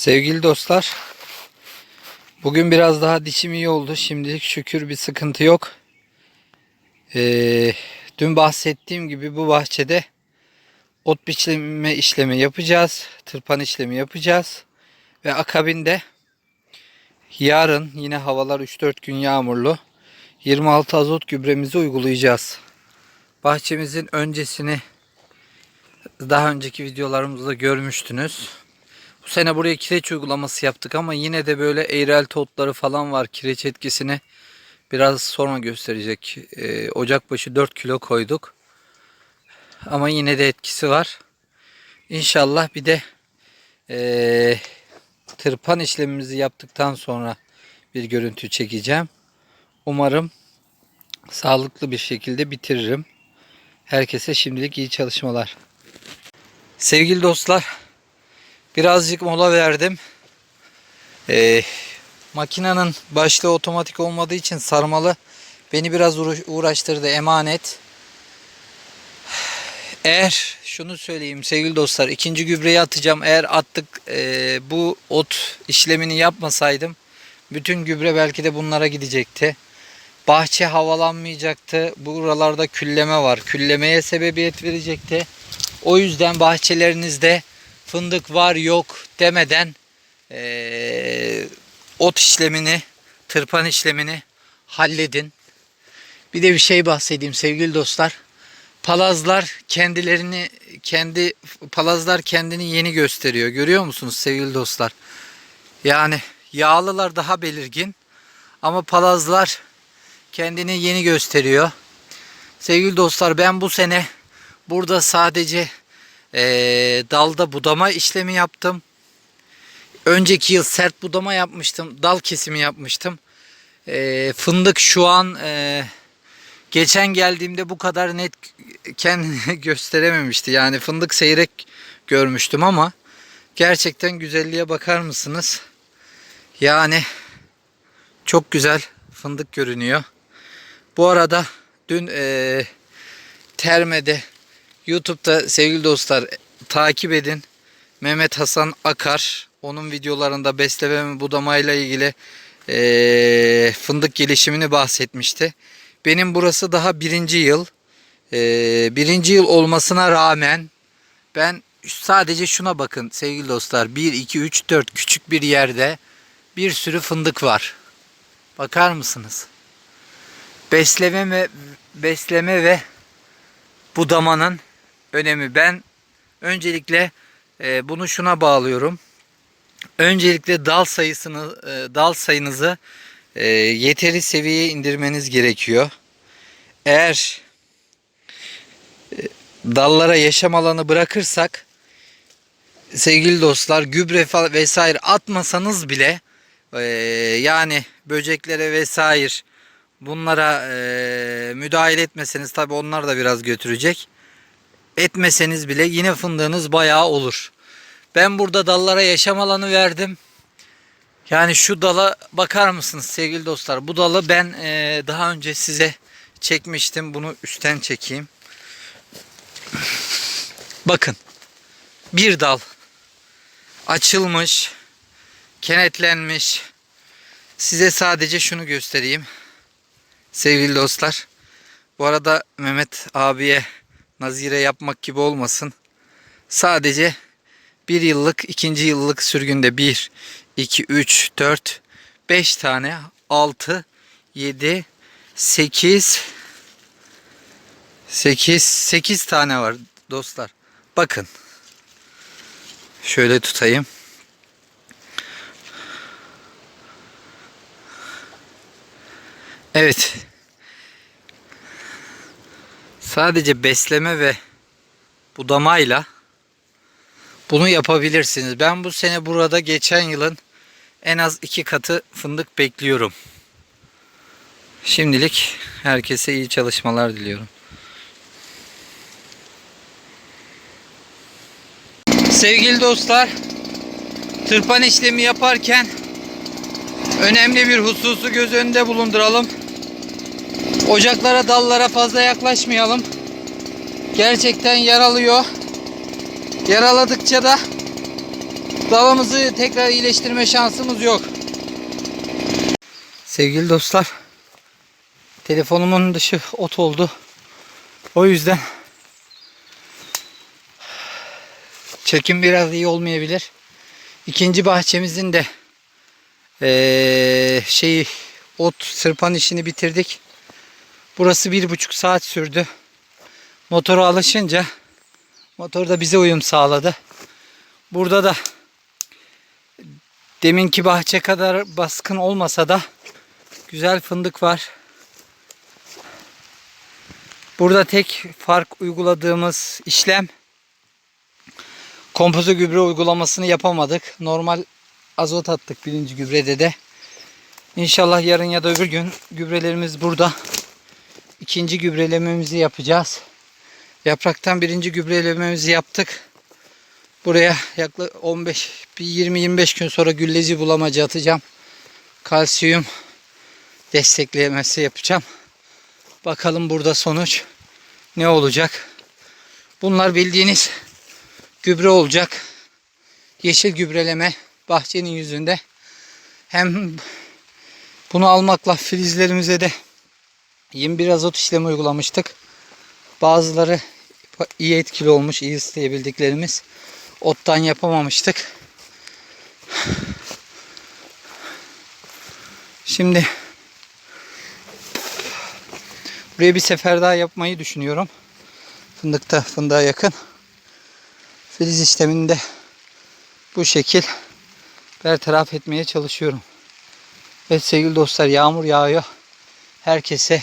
Sevgili dostlar, bugün biraz daha dişim iyi oldu. Şimdilik şükür bir sıkıntı yok. Ee, dün bahsettiğim gibi bu bahçede ot biçme işlemi yapacağız. Tırpan işlemi yapacağız. Ve akabinde yarın yine havalar 3-4 gün yağmurlu. 26 azot gübremizi uygulayacağız. Bahçemizin öncesini daha önceki videolarımızda görmüştünüz. Bu sene buraya kireç uygulaması yaptık ama yine de böyle eğrelti otları falan var. Kireç etkisini biraz sonra gösterecek. Ee, Ocakbaşı 4 kilo koyduk. Ama yine de etkisi var. İnşallah bir de ee, tırpan işlemimizi yaptıktan sonra bir görüntü çekeceğim. Umarım sağlıklı bir şekilde bitiririm. Herkese şimdilik iyi çalışmalar. Sevgili dostlar, birazcık mola verdim. Ee, makinenin başlığı otomatik olmadığı için sarmalı beni biraz uğra- uğraştırdı emanet. Eğer şunu söyleyeyim sevgili dostlar ikinci gübreyi atacağım. Eğer attık e, bu ot işlemini yapmasaydım bütün gübre belki de bunlara gidecekti. Bahçe havalanmayacaktı. Buralarda külleme var. Küllemeye sebebiyet verecekti. O yüzden bahçelerinizde fındık var yok demeden eee, ot işlemini, tırpan işlemini halledin. Bir de bir şey bahsedeyim sevgili dostlar. Palazlar kendilerini kendi palazlar kendini yeni gösteriyor. Görüyor musunuz sevgili dostlar? Yani yağlılar daha belirgin ama palazlar kendini yeni gösteriyor. Sevgili dostlar ben bu sene burada sadece eee, dalda budama işlemi yaptım. Önceki yıl sert budama yapmıştım. Dal kesimi yapmıştım. Eee, fındık şu an eee, geçen geldiğimde bu kadar net kendini gösterememişti. Yani fındık seyrek görmüştüm ama gerçekten güzelliğe bakar mısınız? Yani çok güzel fındık görünüyor. Bu arada dün eee Terme'de YouTube'da sevgili dostlar takip edin. Mehmet Hasan Akar. Onun videolarında besleme ve budamayla ilgili eee, fındık gelişimini bahsetmişti. Benim burası daha birinci yıl. Eee, birinci yıl olmasına rağmen ben sadece şuna bakın sevgili dostlar. 1, 2, 3, 4 küçük bir yerde bir sürü fındık var. Bakar mısınız? Besleme besleme ve budamanın önemi. Ben öncelikle e, bunu şuna bağlıyorum. Öncelikle dal sayısını e, dal sayınızı e, yeteri seviyeye indirmeniz gerekiyor. Eğer e, dallara yaşam alanı bırakırsak sevgili dostlar gübre vesaire atmasanız bile e, yani böceklere vesaire bunlara e, müdahale etmeseniz tabi onlar da biraz götürecek. Etmeseniz bile yine fındığınız bayağı olur. Ben burada dallara yaşam alanı verdim. Yani şu dala bakar mısınız sevgili dostlar? Bu dalı ben e, daha önce size çekmiştim. Bunu üstten çekeyim. Bakın. Bir dal. Açılmış. Kenetlenmiş. Size sadece şunu göstereyim. Sevgili dostlar. Bu arada Mehmet abiye nazire yapmak gibi olmasın. Sadece bir yıllık, ikinci yıllık sürgünde 1, 2, 3, 4, 5 tane, 6, 7, 8, 8, 8 tane var dostlar. Bakın. Şöyle tutayım. Evet. Sadece besleme ve budamayla bunu yapabilirsiniz. Ben bu sene burada geçen yılın en az iki katı fındık bekliyorum. Şimdilik herkese iyi çalışmalar diliyorum. Sevgili dostlar, tırpan işlemi yaparken önemli bir hususu göz önünde bulunduralım. Ocaklara, dallara fazla yaklaşmayalım. Gerçekten yaralıyor. Yaraladıkça da Dalımızı tekrar iyileştirme şansımız yok. Sevgili dostlar, telefonumun dışı ot oldu. O yüzden çekim biraz iyi olmayabilir. İkinci bahçemizin de eee şeyi ot sırpan işini bitirdik. Burası bir buçuk saat sürdü. Motora alışınca motor da bize uyum sağladı. Burada da deminki bahçe kadar baskın olmasa da güzel fındık var. Burada tek fark uyguladığımız işlem kompozo gübre uygulamasını yapamadık. Normal azot attık birinci gübrede de. İnşallah yarın ya da öbür gün gübrelerimiz burada. İkinci gübrelememizi yapacağız. Yapraktan birinci gübrelememizi yaptık. Buraya yaklaşık 15 bir 20-25 gün sonra gülleci bulamacı atacağım. Kalsiyum desteklemesi yapacağım. Bakalım burada sonuç ne olacak. Bunlar bildiğiniz gübre olacak. Yeşil gübreleme bahçenin yüzünde. Hem bunu almakla filizlerimize de 21 azot işlemi uygulamıştık. Bazıları iyi etkili olmuş, iyi isteyebildiklerimiz. Ottan yapamamıştık. Şimdi buraya bir sefer daha yapmayı düşünüyorum. Fındıkta fındığa yakın. Filiz işleminde bu şekil bertaraf etmeye çalışıyorum. Evet sevgili dostlar yağmur yağıyor. Herkese